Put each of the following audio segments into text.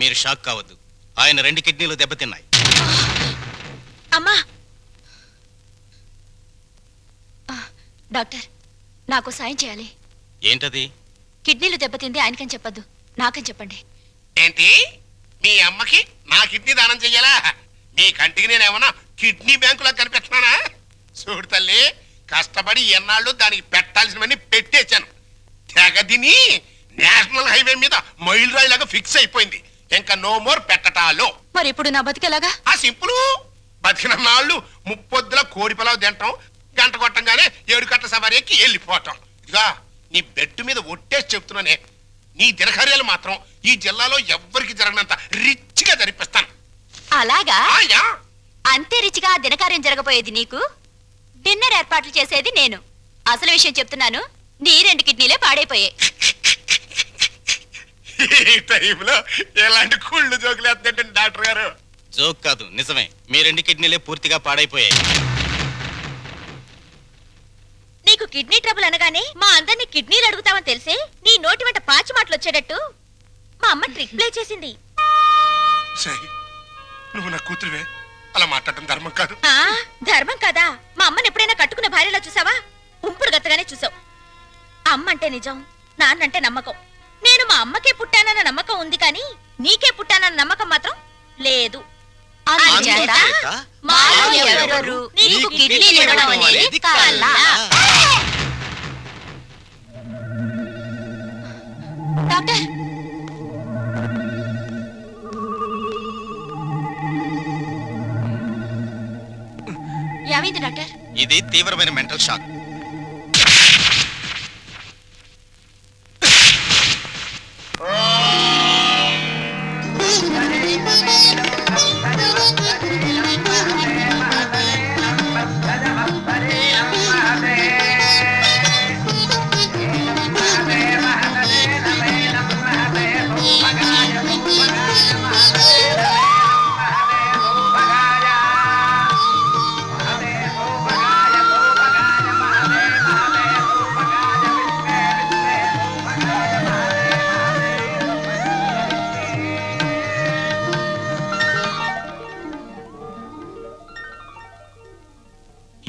మీరు షాక్ కావద్దు. ఆయన రెండు కిడ్నీలు దెబ్బతిన్నాయి. అమ్మా! ఆ, డాక్టర్ నాకు సాయం చేయాలి. ఏంటది? కిడ్నీలు దెబ్బతింది ఆయనకని చెప్పొద్దు నాకని చెప్పండి. ఏంటి? మీ అమ్మకి నా కిడ్నీ దానం చెయ్యాలా? నీ కంటికి నేనేమన్నా కిడ్నీ బ్యాంకులో కనిపెట్టినానా? చూడు తల్లి కష్టపడి ఎన్నాళ్ళు దానికి పెట్టాల్సినవన్నీ పెట్టేశాను. తెగ తిని నేషనల్ హైవే మీద మైల్ రాయిలాగా ఫిక్స్ అయిపోయింది. ఇంకా నో మోర్ పెట్టటాలు. మరి ఇప్పుడు నా బతికేలాగా ఆ సింపుల్. బతికిన నాళ్ళు ముప్పొద్దుల కోడి పొలావు తింటాం గంట కొట్టంగానే ఏడు కట్ల సవారి ఎక్కి వెళ్ళిపోవటం ఇదిగా నీ బెడ్ మీద ఒట్టేసి చెప్తున్నానే. నీ దినకార్యాలు మాత్రం ఈ జిల్లాలో ఎవ్వరికి జరగనంత రిచ్గా జరిపిస్తాను. అలాగా? ఆయా అంతే రిచిగా ఆ దినకార్యం జరగబోయేది నీకు? డిన్నర్ ఏర్పాట్లు చేసేది నేను. అసలు విషయం చెప్తున్నాను నీ రెండు కిడ్నీలే పాడైపోయాయి. ఈ టైంలో ఎలాంటి కుళ్ళు జోకులు వేస్తుంటే డాక్టర్ గారు? జోక్ కాదు నిజమే. మీ రెండు కిడ్నీలే పూర్తిగా పాడైపోయాయి. నీకు కిడ్నీ ట్రబుల్ అనగానే మా అందరినీ కిడ్నీలు అడుగుతామని తెలిసే నీ నోటి వెంట పాచి మాటలు వచ్చేటట్టు మా అమ్మ ట్రిక్ ప్లే చేసింది. సై నువ్వు నా కూతురువే. అలా మాట్లాడటం ధర్మం కాదు. ఆ ధర్మం కదా? మా అమ్మని ఎప్పుడైనా కట్టుకున్న భార్యలా చూసావా? ఉంపుడు గత్తగానే చూసావు. అమ్మ అంటే నిజం నాన్నంటే నమ్మకం. నేను మా అమ్మకే పుట్టానన్న నమ్మకం ఉంది కానీ నీకే పుట్టానన్న నమ్మకం మాత్రం లేదు. అందుచేత అందుచేత మాలో ఎవరెవరు నీకు కిడ్నీలు ఇవ్వడం అనేది కల్లా. డాక్టర్. ఏమైంది డాక్టర్? ఇది తీవ్రమైన మెంటల్ షాక్.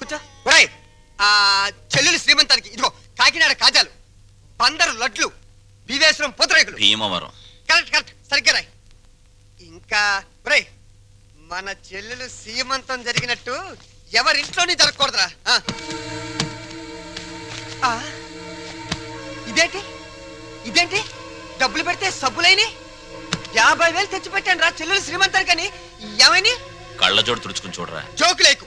కూర్చో. ఒరేయ్, ఆ చెల్లెలు శ్రీమంతానికి ఇదిగో కాకినాడ కాజాలు పందరు లడ్లు బీవేశ్వరం పూతరేకులు. భీమవరం. కరెక్ట్ కరెక్ట్ సరిగ్గా రాయ్. ఇంకా ఒరేయ్ మన చెల్లెలు సీమంతం జరిగినట్టు ఎవరింట్లోని జరగకూడదురా? ఆ. ఆ. ఇదేంటి? ఇదేంటి? డబ్బులు పెడితే సబ్బులైని? యాభై వేలు తెచ్చి పెట్టాను రా చెల్లెలు శ్రీమంతానికని. ఏమైని కళ్ళజోడు తుడుచుకుని చూడరా. జోకు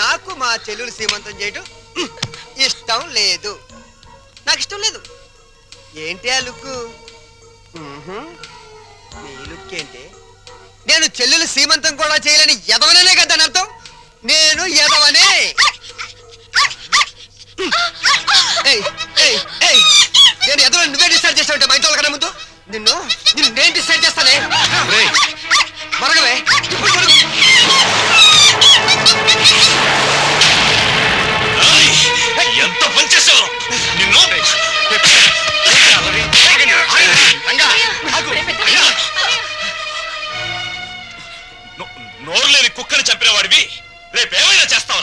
నాకు మా చెల్లెలు సీమంతం చేయటం ఇష్టం లేదు. నాకు ఇష్టం లేదు. ఏంటి ఆ లుక్ నీ లుక్ ఏంటి? నేను చెల్లెలు సీమంతం కూడా చేయలేని ఎదవనే కదా అర్థం? నేను ఎదవనే నేను ఎదవ నువ్వే డిసైడ్ చేస్తావు మా ఇంట్లో ముందు? నిన్ను? నిన్ను నేను డిసైడ్ చేస్తానే? రేపేమైనా చేస్తావు?